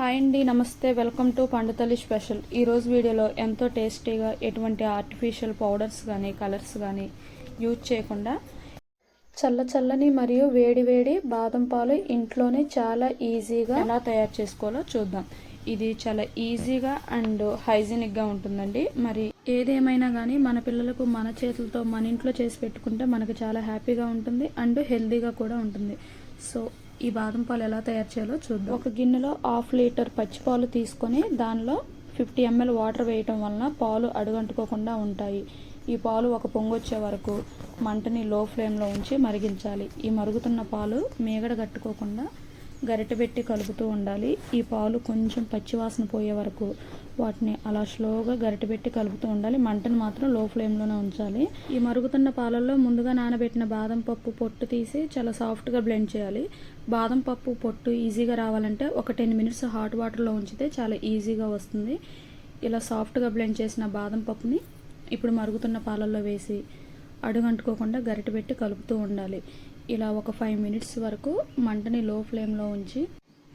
Hi అండి నమస్తే. Welcome to పండుతల్లి స్పెషల్. ఈరోజు వీడియోలో ఎంతో టేస్టీగా ఎటువంటి ఆర్టిఫిషియల్ పౌడర్స్ కానీ కలర్స్ కానీ యూజ్ చేయకుండా చల్ల చల్లని మరియు వేడి వేడి బాదం పాలు ఇంట్లోనే చాలా ఈజీగా ఎలా తయారు చేసుకోవాలో చూద్దాం. ఇది చాలా ఈజీగా అండ్ హైజీనిక్గా ఉంటుందండి. మరి ఏదేమైనా కానీ మన పిల్లలకు మన చేతులతో మన ఇంట్లో చేసి పెట్టుకుంటే మనకు చాలా హ్యాపీగా ఉంటుంది అండ్ హెల్తీగా కూడా ఉంటుంది. సో ఈ బాదం పాలు ఎలా తయారు చేయాలో చూద్దాం. ఒక గిన్నెలో హాఫ్ లీటర్ పచ్చి పాలు తీసుకొని దానిలో ఫిఫ్టీ ఎంఎల్ వాటర్ వేయటం వలన పాలు అడుగంటుకోకుండా ఉంటాయి. ఈ పాలు ఒక పొంగొచ్చే వరకు మంటని లో ఫ్లేమ్లో ఉంచి మరిగించాలి. ఈ మరుగుతున్న పాలు మీగడ కట్టుకోకుండా గరిటె పెట్టి కలుపుతూ ఉండాలి. ఈ పాలు కొంచెం పచ్చివాసన పోయే వరకు వాటిని అలా స్లోగా గరిటె పెట్టి కలుపుతూ ఉండాలి. మంటను మాత్రం లో ఫ్లేమ్లోనే ఉంచాలి. ఈ మరుగుతున్న పాలల్లో ముందుగా నానబెట్టిన బాదం పప్పు పొట్టు తీసి చాలా సాఫ్ట్గా బ్లెండ్ చేయాలి. బాదం పప్పు పొట్టు ఈజీగా రావాలంటే ఒక టెన్ మినిట్స్ హాట్ వాటర్లో ఉంచితే చాలా ఈజీగా వస్తుంది. ఇలా సాఫ్ట్గా బ్లెండ్ చేసిన బాదం పప్పుని ఇప్పుడు మరుగుతున్న పాలల్లో వేసి అడుగంటుకోకుండా గరిటె పెట్టి కలుపుతూ ఉండాలి. ఇలా ఒక ఫైవ్ మినిట్స్ వరకు మంటని లో ఫ్లేమ్లో ఉంచి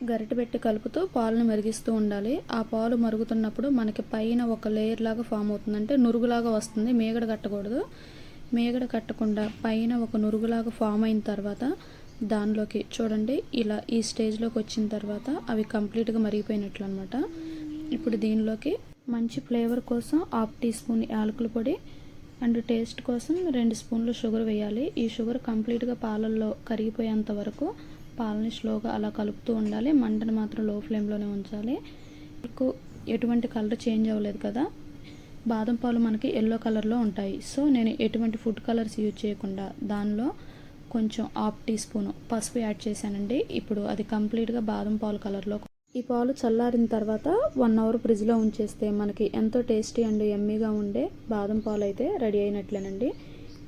గరిటె పెట్టి కలుపుతూ పాలను మరిగిస్తూ ఉండాలి. ఆ పాలు మరుగుతున్నప్పుడు మనకి పైన ఒక లేయర్ లాగా ఫామ్ అవుతుంది అంటే నురుగులాగా వస్తుంది. మేగడ కట్టకూడదు. మేగడ కట్టకుండా పైన ఒక నురుగులాగా ఫామ్ అయిన తర్వాత దానిలోకి చూడండి ఇలా ఈ స్టేజ్లోకి వచ్చిన తర్వాత అవి కంప్లీట్గా మరిగిపోయినట్లు అనమాట ఇప్పుడు దీనిలోకి మంచి ఫ్లేవర్ కోసం హాఫ్ టీ స్పూన్ యాలకుల పొడి అండ్ టేస్ట్ కోసం రెండు స్పూన్లు షుగర్ వేయాలి. ఈ షుగర్ కంప్లీట్గా పాలల్లో కరిగిపోయేంత వరకు పాలని స్లోగా అలా కలుపుతూ ఉండాలి. మంటను మాత్రం లో ఫ్లేమ్లోనే ఉంచాలి. మీకు ఎటువంటి కలర్ చేంజ్ అవ్వలేదు కదా? బాదం పాలు మనకి ఎల్లో కలర్లో ఉంటాయి. సో నేను ఎటువంటి ఫుడ్ కలర్స్ యూజ్ చేయకుండా దానిలో కొంచెం హాఫ్ టీ స్పూను పసుపు యాడ్ చేశానండి. ఇప్పుడు అది కంప్లీట్గా బాదం పాలు కలర్లో ఈ పాలు చల్లారిన తర్వాత వన్ అవర్ ఫ్రిడ్జ్లో ఉంచేస్తే మనకి ఎంతో టేస్టీ అండ్ ఎమ్మీగా ఉండే బాదం పాలు అయితే రెడీ అయినట్లేనండి.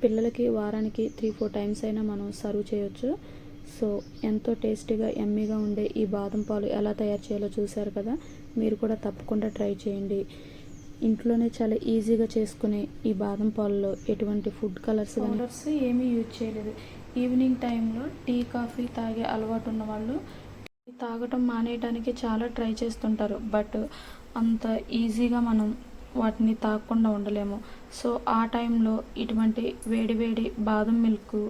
పిల్లలకి వారానికి త్రీ ఫోర్ టైమ్స్ అయినా మనం సర్వ్ చేయొచ్చు. సో ఎంతో టేస్టీగా ఎమ్మీగా ఉండే ఈ బాదం పాలు ఎలా తయారు చేయాలో చూశారు కదా? మీరు కూడా తప్పకుండా ట్రై చేయండి. ఇంట్లోనే చాలా ఈజీగా చేసుకునే ఈ బాదం పాలలో ఎటువంటి ఫుడ్ కలర్స్ కలర్స్ ఏమీ యూజ్ చేయలేదు. ఈవినింగ్ టైంలో టీ కాఫీ తాగే అలవాటు ఉన్న వాళ్ళు తాగటం మానేయడానికి చాలా ట్రై చేస్తుంటారు. బట్ అంత ఈజీగా మనం వాటిని తాగకుండా ఉండలేము. సో ఆ టైంలో ఇటువంటి వేడి వేడి బాదం మిల్క్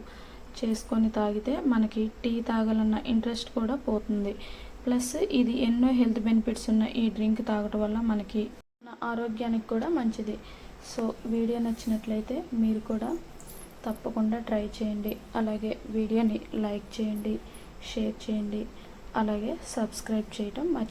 చేసుకొని తాగితే మనకి టీ తాగాలన్న ఇంట్రెస్ట్ కూడా పోతుంది. ప్లస్ ఇది ఎన్నో హెల్త్ బెనిఫిట్స్ ఉన్న ఈ డ్రింక్ తాగటం వల్ల మనకి మన ఆరోగ్యానికి కూడా మంచిది. సో వీడియో నచ్చినట్లయితే మీరు కూడా తప్పకుండా ట్రై చేయండి. అలాగే వీడియోని లైక్ చేయండి షేర్ చేయండి. అలాగే సబ్స్క్రైబ్ చేయటం మర్చి